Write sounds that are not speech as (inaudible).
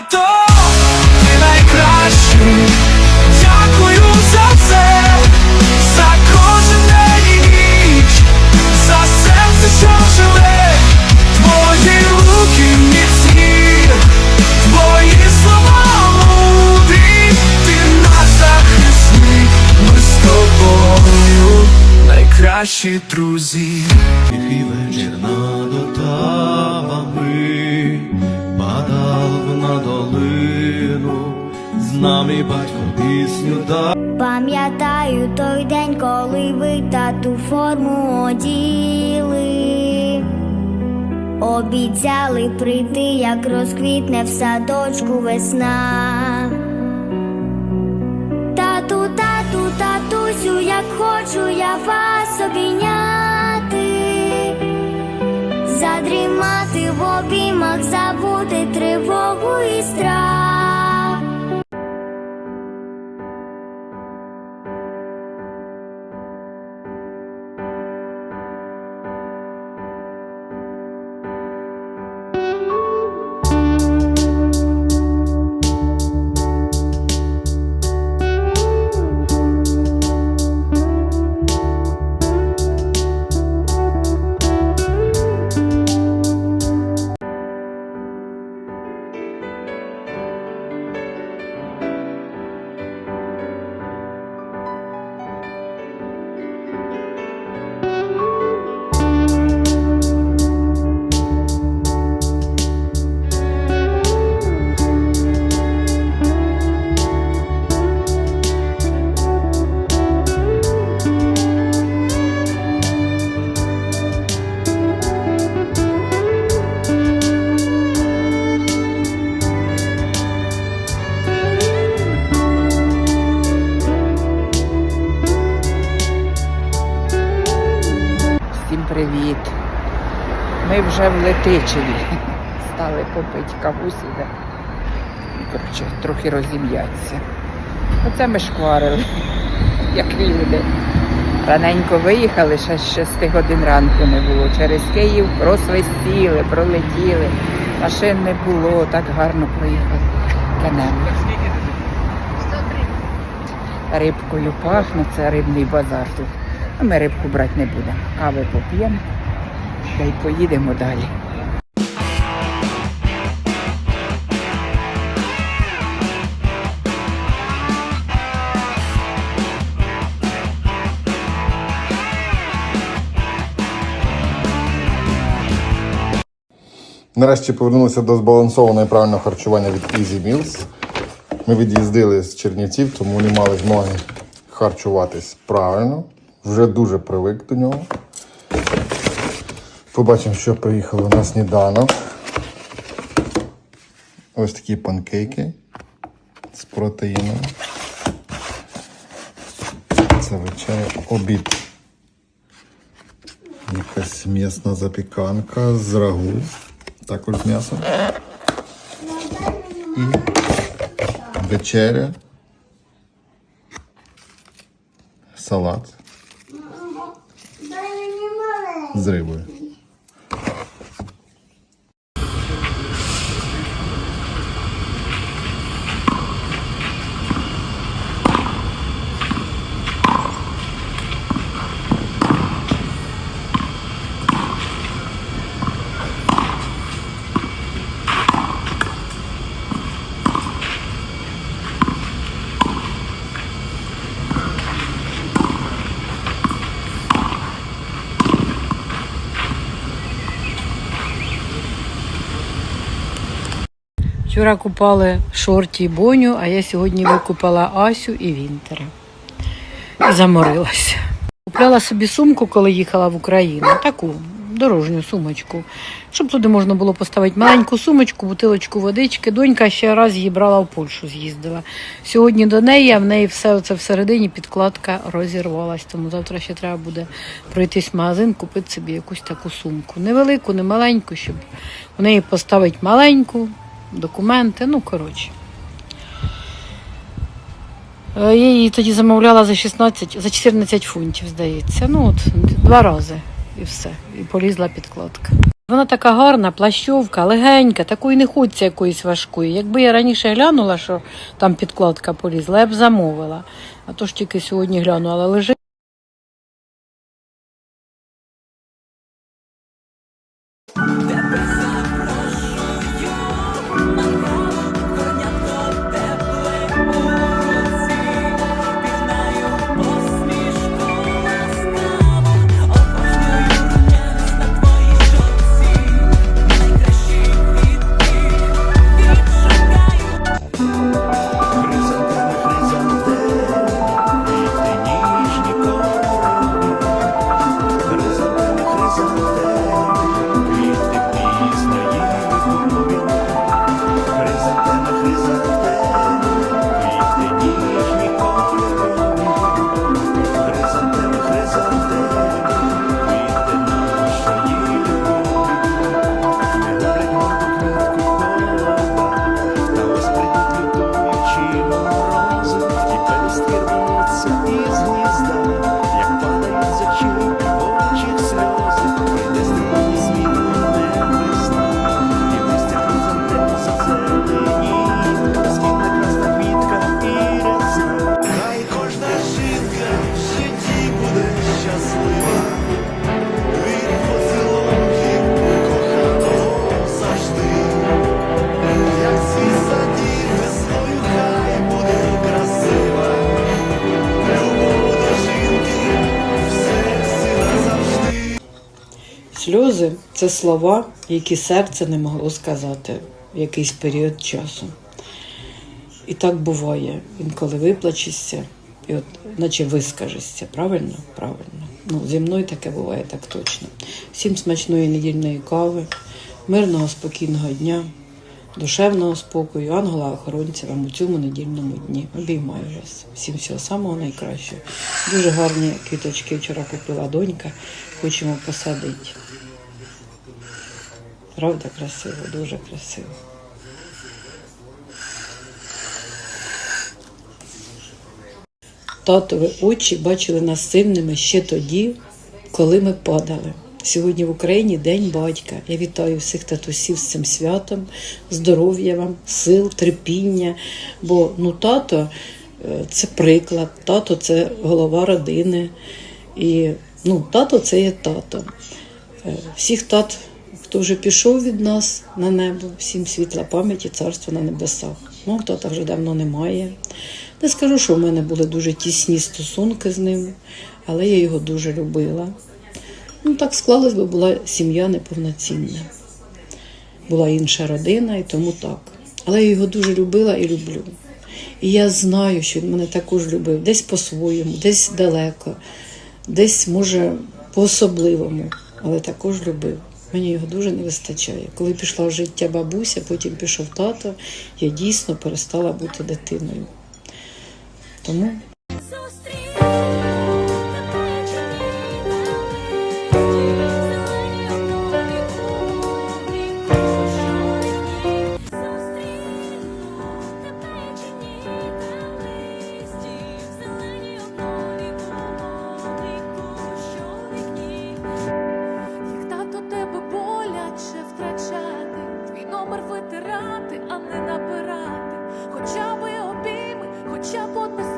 тато, ти найкращий. Дякую за це, за кожен день і ніч, за серце, що живе, твої руки міцні, твої слова мудрі, ти наш захисник, ми з тобою найкращі друзі. З нами батько пісню дав. Пам'ятаю той день, коли ви тату форму оділи. Обіцяли прийти, як розквітне в садочку весна. Тату, тату, татусю, як хочу я вас обійняти, задрімати в обіймах, забути тривогу і страх. Ми вже в Летичеві. (laughs) Стали попити кавусі. Да? Коротше, трохи розім'яться. Оце ми шкварили, (laughs) як люди. Раненько виїхали, ще з 6 годин ранку не було. Через Київ просвистіли, пролетіли. Машин не було, так гарно проїхали. Канемо. Рибкою пахне, це рибний базар тут. Ми рибку брати не будемо. Кави поп'ємо та й поїдемо далі. Нарешті повернулися до збалансованого і правильного харчування від Easy Meals. Ми від'їздили з Чернівців, тому не мали змоги харчуватись правильно. Вже дуже привик до нього. Побачимо, що приїхало на сніданок. Ось такі панкейки з протеїном. Це вечеря обід. Якась м'ясна запіканка з рагу, також з м'ясом. І вечеря. Салат. З рибою. Вчора купали шорті і боню, а я сьогодні викупала Асю і Вінтера. Заморилася. Купляла собі сумку, коли їхала в Україну, таку дорожню сумочку, щоб туди можна було поставити маленьку сумочку, бутилочку водички. Донька ще раз її брала в Польщу, з'їздила. Сьогодні до неї, а в неї все це всередині підкладка розірвалась. Тому завтра ще треба буде пройтись в магазин, купити собі якусь таку сумку. Невелику, не маленьку, щоб в неї поставити маленьку, документи, ну коротше. Е, Я її тоді замовляла за 16, за 14 фунтів, здається. Ну от два рази і все. І полізла підкладка. Вона така гарна, плащовка, легенька, такої не хочеться якоїсь важкої. Якби я раніше глянула, що там підкладка полізла, я б замовила. А то ж тільки сьогодні глянула, лежить. Це слова, які серце не могло сказати в якийсь період часу. І так буває. Інколи виплачешся, і от, наче вискажешся. Правильно? Правильно. Ну, зі мною таке буває так точно. Всім смачної недільної кави, мирного, спокійного дня, душевного спокою, ангела-охоронця вам у цьому недільному дні. Обіймаю вас. Всім всього самого найкращого. Дуже гарні квіточки вчора купила донька. Хочемо посадити. Правда, красиво, дуже красиво. Татові очі бачили нас сильними ще тоді, коли ми падали. Сьогодні в Україні День батька. Я вітаю всіх татусів з цим святом, здоров'я вам, сил, терпіння. Бо ну, тато е, це приклад, тато це голова родини. І ну, тато це є тато. Е, Всіх тат, хто вже пішов від нас на небо, всім світла пам'яті, царство на небесах. Ну, тата вже давно немає. Не скажу, що в мене були дуже тісні стосунки з ним, але я його дуже любила. Ну, так склалось, бо була сім'я неповноцінна. Була інша родина, і тому так. Але я його дуже любила і люблю. І я знаю, що він мене також любив, десь по-своєму, десь далеко, десь, може, по-особливому, але також любив. Мені його дуже не вистачає. Коли пішла в життя бабуся, потім пішов тато, я дійсно перестала бути дитиною. Тому Deixa acontecer.